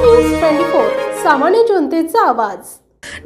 News twenty four सामान्य जनतेचा आवाज.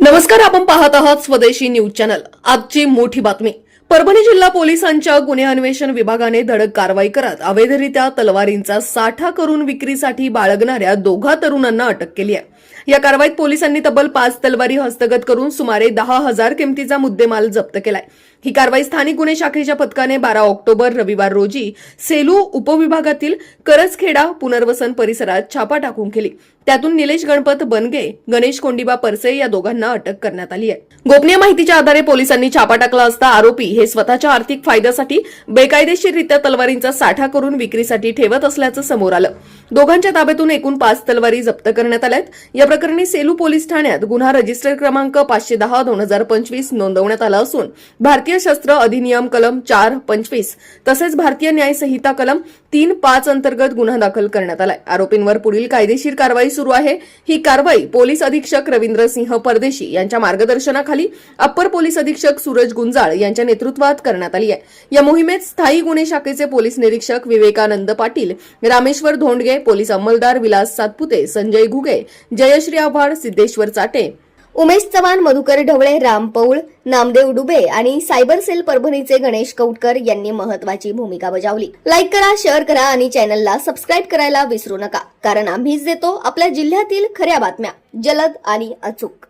नमस्कार आपण पाहत आहात स्वदेशी न्यूज चॅनल. आजची मोठी बातमी. परभणी जिल्हा पोलिसांच्या गुन्हे अन्वेषण विभागाने धडक कारवाई करत अवैधरित्या तलवारींचा साठा करून विक्रीसाठी बाळगणाऱ्या दोघा तरुणांना अटक केली आहे. या कारवाईत पोलिसांनी तब्बल पाच तलवारी हस्तगत करून सुमारे दहा हजार किमतीचा मुद्देमाल जप्त केलाय. ही कारवाई स्थानिक गुन्हे शाखेच्या पथकाने बारा ऑक्टोबर रविवार रोजी सेलू उपविभागातील करसखेडा पुनर्वसन परिसरात छापा टाकून केली. त्यातून निलेश गणपत बनगे गणेश कोंडिबा परसे या दोघांना अटक करण्यात आली आहे. गोपनीय माहितीच्या आधारे पोलिसांनी छापा टाकला असता आरोपी हे स्वतःच्या आर्थिक फायद्यासाठी बेकायदेशीररित्या तलवारींचा साठा करून विक्रीसाठी ठेवत असल्याचं समोर आलं. दोघांच्या ताब्यातून एकूण पाच तलवारी जप्त करण्यात आल्यात. या प्रकरणी सेलू पोलीस ठाण्यात गुन्हा रजिस्टर क्रमांक पाचशे दहा दोन हजार पंचवीस नोंदवण्यात आला असून भारतीय भारतीय शस्त्र अधिनियम कलम चार पंचवीस तसेच भारतीय न्याय संहिता कलम तीन पाच अंतर्गत गुन्हा दाखल करण्यात आलाय. आरोपींवर पुढील कायदेशीर कारवाई सुरू आहे. ही कारवाई पोलीस अधीक्षक रवींद्र सिंह परदेशी यांच्या मार्गदर्शनाखाली अप्पर पोलीस अधीक्षक सूरज गुंजाळ यांच्या नेतृत्वात करण्यात आली आहे. या मोहिमेत स्थायी गुन्हे शाखेचे पोलीस निरीक्षक विवेकानंद पाटील रामेश्वर धोंडगे पोलीस अंमलदार विलास सातपुते संजय घुगे जयश्री आव्हाड सिद्धेश्वर चाटे उमेश चव्हाण मधुकर ढवळे राम पौळ नामदेव डुबे आणि सायबर सेल परभणीचे गणेश कौटकर यांनी महत्वाची भूमिका बजावली. लाईक करा शेअर करा आणि चॅनलला सबस्क्राईब करायला विसरू नका. कारण आम्हीच देतो आपल्या जिल्ह्यातील खऱ्या बातम्या. जलद आणि अचूक.